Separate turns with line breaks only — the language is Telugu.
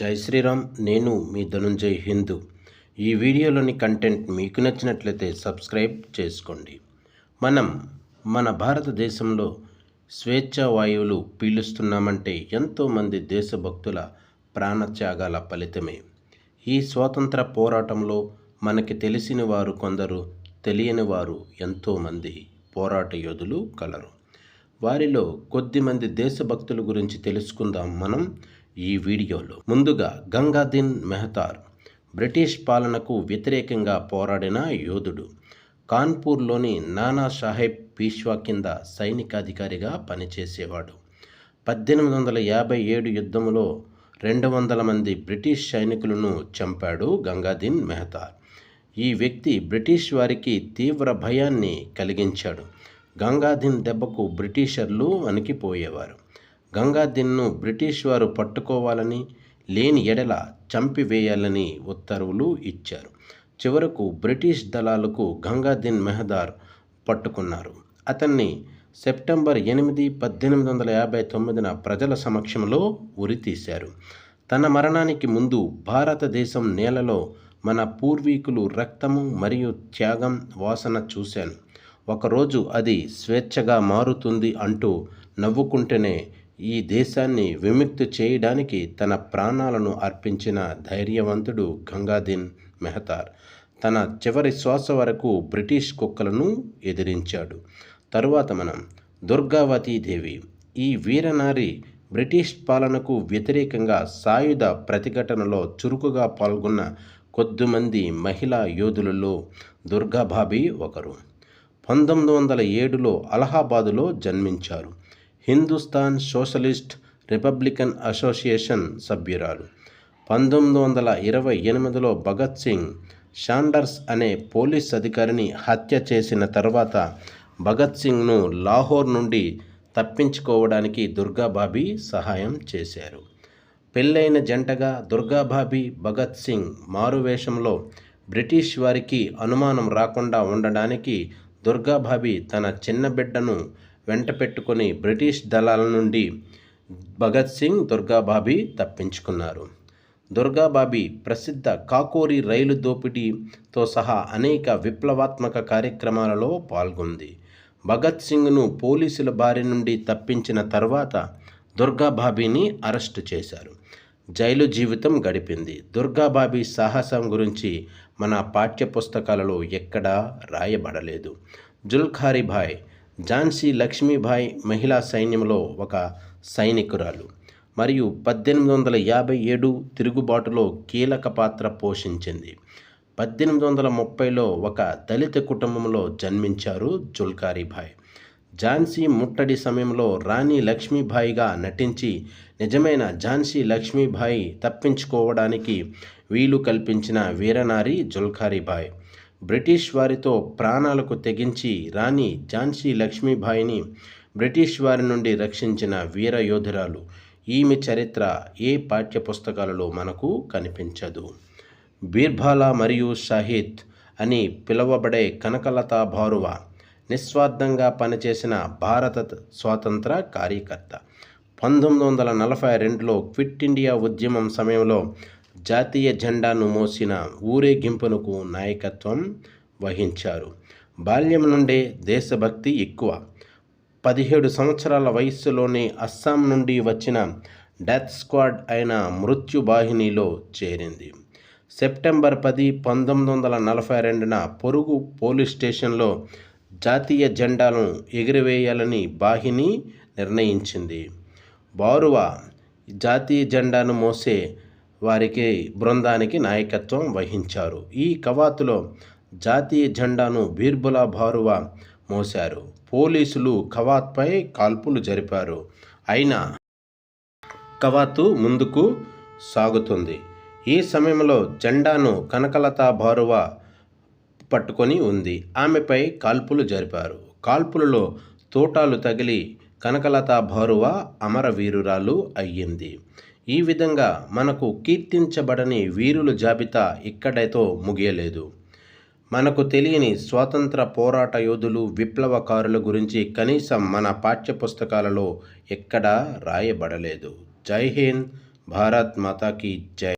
జై శ్రీరామ్ నేను మీ ధనుంజయ్ హిందూ. ఈ వీడియోలోని కంటెంట్ మీకు నచ్చినట్లయితే సబ్స్క్రైబ్ చేసుకోండి. మనం మన భారతదేశంలో స్వేచ్ఛా వాయువులు పీలుస్తున్నామంటే ఎంతోమంది దేశభక్తుల ప్రాణత్యాగాల ఫలితమే. ఈ స్వాతంత్ర పోరాటంలో మనకి తెలిసిన వారు కొందరు తెలియని వారు ఎంతోమంది పోరాట యోధులు కలరు. వారిలో కొద్దిమంది దేశభక్తుల గురించి తెలుసుకుందాం మనం. ఈ వీడియోలో. ముందుగా గంగాదీన్ మెహతార్ బ్రిటిష్ పాలనకు వ్యతిరేకంగా పోరాడిన యోధుడు. కాన్పూర్లోని నానా సాహెబ్ పీష్వా కింద సైనికాధికారిగా పనిచేసేవాడు. పద్దెనిమిది వందల యాభై ఏడు యుద్ధంలో రెండు వందల మంది బ్రిటిష్ సైనికులను చంపాడు గంగాదీన్ మెహతార్. ఈ వ్యక్తి బ్రిటిష్ వారికి తీవ్ర భయాన్ని కలిగించాడు. గంగాదిన్ దెబ్బకు బ్రిటిషర్లు వణికిపోయేవారు గంగాదిన్ను బ్రిటిష్ వారు పట్టుకోవాలని లేని ఎడల చంపివేయాలని ఉత్తర్వులు ఇచ్చారు. చివరకు బ్రిటిష్ దళాలకు గంగాదిన్ మెహదార్ పట్టుకున్నారు. అతన్ని సెప్టెంబర్ ఎనిమిది పద్దెనిమిది వందల యాభై తొమ్మిదిన ప్రజల సమక్షంలో ఉరితీశారు. తన మరణానికి ముందు భారతదేశం నేలలో మన పూర్వీకులు రక్తము మరియు త్యాగం వాసన చూశాను. ఒకరోజు అది స్వేచ్ఛగా మారుతుంది అంటూ నవ్వుకుంటేనే ఈ దేశాన్ని విముక్తి చేయడానికి తన ప్రాణాలను అర్పించిన ధైర్యవంతుడు గంగాదిన్ మెహతార్. తన చివరి శ్వాస వరకు బ్రిటిష్ కుక్కలను ఎదిరించాడు. తరువాత మనం దుర్గావతీదేవి ఈ వీరనారి బ్రిటిష్ పాలనకు వ్యతిరేకంగా సాయుధ ప్రతిఘటనలో చురుకుగా పాల్గొన్న కొద్దిమంది మహిళా యోధులలో దుర్గాబాబీ ఒకరు. పంతొమ్మిది వందల ఏడులో అలహాబాదులో జన్మించారు. హిందుస్థాన్ సోషలిస్ట్ రిపబ్లికన్ అసోసియేషన్ సభ్యురాలు. పంతొమ్మిది వందల ఇరవై ఎనిమిదిలో భగత్ సింగ్ షాండర్స్ అనే పోలీస్ అధికారిని హత్య చేసిన తర్వాత భగత్ సింగ్ను లాహోర్ నుండి తప్పించుకోవడానికి దుర్గాబాబీ సహాయం చేశారు. పెళ్ళైన జంటగా దుర్గాబాబీ భగత్ సింగ్ మారువేషంలో బ్రిటిష్ వారికి అనుమానం రాకుండా ఉండడానికి దుర్గాబాబీ తన చిన్న బిడ్డను వెంట పెట్టుకొని బ్రిటిష్ దళాల నుండి భగత్ సింగ్ దుర్గాబాబీ తప్పించుకున్నారు. దుర్గాబాబీ ప్రసిద్ధ కాకోరి రైలు దోపిడీతో సహా అనేక విప్లవాత్మక కార్యక్రమాలలో పాల్గొంది. భగత్ సింగ్ను పోలీసుల బారి నుండి తప్పించిన తర్వాత దుర్గాబాబీని అరెస్టు చేశారు. జైలు జీవితం గడిపింది. దుర్గాబాబీ సాహసం గురించి మన పాఠ్యపుస్తకాలలో ఎక్కడా రాయబడలేదు. జుల్ఖారిభాయ్ ఝాన్సీ లక్ష్మీబాయి మహిళా సైన్యంలో ఒక సైనికురాలు. మరియు పద్దెనిమిది వందల యాభై ఏడు తిరుగుబాటులో కీలక పాత్ర పోషించింది. పద్దెనిమిది వందల ముప్పైలో ఒక దళిత కుటుంబంలో జన్మించారు జుల్కారీభాయ్. ఝాన్సీ ముట్టడి సమయంలో రాణి లక్ష్మీబాయిగా నటించి నిజమైన ఝాన్సీ లక్ష్మీబాయి తప్పించుకోవడానికి వీలు కల్పించిన వీరనారి జుల్కారీబాయ్ బ్రిటిష్ వారితో ప్రాణాలకు తెగించి రాణి ఝాన్సీ లక్ష్మీబాయిని బ్రిటిష్ వారి నుండి రక్షించిన వీర యోధురాలు. ఈమె చరిత్ర ఏ పాఠ్యపుస్తకాలలో మనకు కనిపించదు. బీర్బాల మరియు షాహిద్ అని పిలువబడే కనకలత భారువ నిస్వార్థంగా పనిచేసిన భారత స్వాతంత్ర కార్యకర్త. పంతొమ్మిది వందల నలభై రెండులో క్విట్ ఇండియా ఉద్యమం సమయంలో జాతీయ జెండాను మోసిన ఊరేగింపునకు నాయకత్వం వహించారు. బాల్యం నుండే దేశభక్తి ఎక్కువ. పదిహేడు సంవత్సరాల వయస్సులోనే అస్సాం నుండి వచ్చిన డెత్ స్క్వాడ్ అయిన మృత్యుబాహినిలో చేరింది. సెప్టెంబర్ పది పంతొమ్మిది వందల నలభై రెండున పొరుగు పోలీస్ స్టేషన్లో జాతీయ జెండాను ఎగిరివేయాలని బాహిని నిర్ణయించింది. బారువా జాతీయ జెండాను మోసే వారికి బృందానికి నాయకత్వం వహించారు. ఈ కవాతులో జాతీయ జెండాను బీర్బులా బారువ మోశారు. పోలీసులు కవాత్పై కాల్పులు జరిపారు. అయినా కవాతు ముందుకు సాగుతుంది. ఈ సమయంలో జెండాను కనకలతా బారువ పట్టుకొని ఉంది. ఆమెపై కాల్పులు జరిపారు. కాల్పులలో తోటాలు తగిలి కనకలతా బారువ అమరవీరురాలు అయ్యింది. ఈ విధంగా మనకు కీర్తించబడని వీరుల జాబితా ఇక్కడైతో ముగియలేదు. మనకు తెలియని స్వాతంత్ర పోరాట యోధులు విప్లవకారుల గురించి కనీసం మన పాఠ్యపుస్తకాలలో ఎక్కడా రాయబడలేదు. జై హింద్ భారత్ మాతాకి జై.